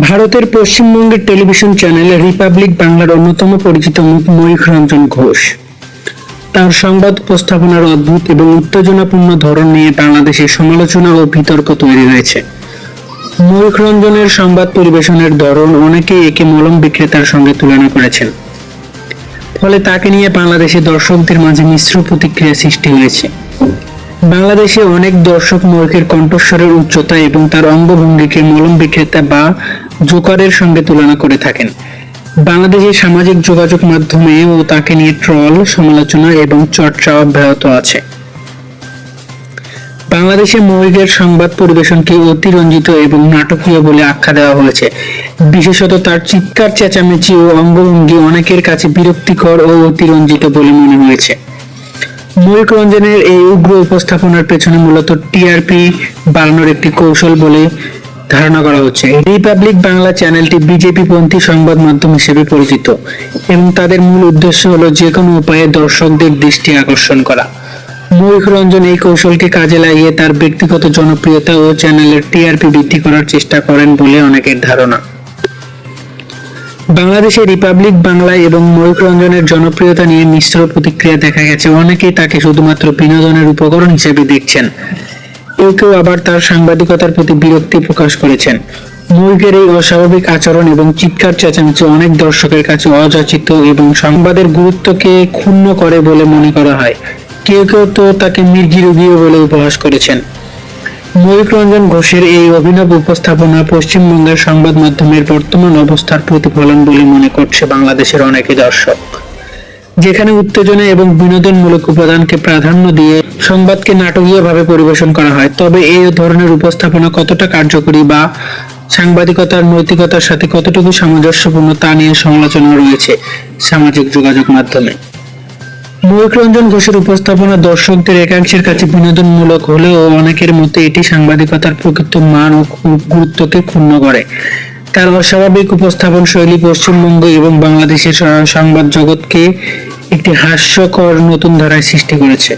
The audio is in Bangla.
ভারতের পশ্চিমবঙ্গের টেলিভিশন চ্যানেল রিপাবলিক বাংলার অন্যতম পরিচিত মুখ ময়ূখ রঞ্জন ঘোষ। তার সংবাদ উপস্থাপনার অদ্ভুত এবং উত্তেজনাপূর্ণ ধরন নিয়ে বাংলাদেশে সমালোচনা ও বিতর্ক তৈরি হয়েছে। ময়ূখ রঞ্জনের সংবাদ পরিবেশনের ধরন অনেকেই একে মলম বিক্রেতার সঙ্গে তুলনা করেছেন। ফলে তাকে নিয়ে বাংলাদেশে দর্শকদের মাঝে মিশ্র প্রতিক্রিয়া সৃষ্টি হয়েছে। বাংলাদেশে অনেক দর্শক ময়ূখের কণ্ঠস্বরের উচ্চতা এবং তার অঙ্গভঙ্গিকে মলম বিক্রেতা বা জোকারের সঙ্গে তুলনা করে থাকেন। বাংলাদেশের সামাজিক যোগাযোগ মাধ্যমেও তাকে নিয়ে ট্রল, সমালোচনা এবং চর্চা অব্যাহত আছে। বাংলাদেশে মৌলিকের সংবাদ পরিবেশনকে অতিরঞ্জিত এবং নাটকীয় বলে আখ্যা দেওয়া হয়েছে? বিশেষত তার চিৎকার, চেঁচামেচি ও অঙ্গভঙ্গি অনেকের কাছে বিরক্তিকর ও অতিরঞ্জিত বলে মনে হয়েছে। ময়ূক রঞ্জনের এই উগ্র উপস্থাপনার পেছনে মূলত টিআরপি বাড়ানোর একটি কৌশল বলে ধারণা করা হচ্ছে। রিপাবলিক বাংলা চ্যানেলটি বিজেপি পন্থী সংবাদ মাধ্যম হিসেবে পরিচিত এবং তাদের মূল উদ্দেশ্য হলো যে কোনো উপায়ে দর্শকদের দৃষ্টি আকর্ষণ করা। ময়ূখ রঞ্জন এই কৌশলকে কাজে লাগিয়ে তার ব্যক্তিগত জনপ্রিয়তা ও চ্যানেলের টিআরপি বৃদ্ধি করার চেষ্টা করেন বলে অনেকের ধারণা। বাংলাদেশে রিপাবলিক বাংলা এবং ময়ূখ রঞ্জনের জনপ্রিয়তা নিয়ে মিশ্র প্রতিক্রিয়া দেখা গেছে। অনেকেই তাকে শুধুমাত্র বিনোদনের উপকরণ হিসেবে দেখছেন। কেউ কেউ আবার তার সাংবাদিকতার প্রতি বিরক্তি প্রকাশ করেছেন। ময়ূকের এই অস্বাভাবিক আচরণ এবং চিৎকার চেঁচামেচি অনেক দর্শকের কাছে অযাচিত এবং সংবাদের গুরুত্বকে ক্ষুণ্ণ করে বলে মনে করা হয়। কেউ কেউ তো তাকে মির্গি রুগীও বলে উপহাস করেছেন। ময়ূক রঞ্জন ঘোষের এই অভিনব উপস্থাপনা পশ্চিমবঙ্গের সংবাদ মাধ্যমের বর্তমান অবস্থার প্রতিফলন বলে মনে করছে বাংলাদেশের অনেকে দর্শক। যেখানে উত্তেজনা এবং বিনোদনমূলক উপাদানকে প্রাধান্য দিয়ে সংবাদকে নাটকীয়ভাবে পরিবেশন করা হয়, তবে এই ধরনের উপস্থাপনা কতটা কার্যকরী বা সাংবাদিকতার নৈতিকতার সাথে কতটুকু সামঞ্জস্যপূর্ণ তা নিয়ে সমালোচনা রয়েছে সামাজিক যোগাযোগ মাধ্যমে। ময়ূক রঞ্জন ঘোষের উপস্থাপনা দর্শকদের একাংশের কাছে বিনোদনমূলক হলেও অনেকের মতে এটি সাংবাদিকতার প্রকৃত মান ও গুরুত্বকে ক্ষুণ্ণ করে। তার অস্বাভাবিক উপস্থাপন শৈলী পশ্চিমবঙ্গ এবং বাংলাদেশের সংবাদ জগৎকে একটি হাস্যকর নতুন ধারায় সৃষ্টি করেছে।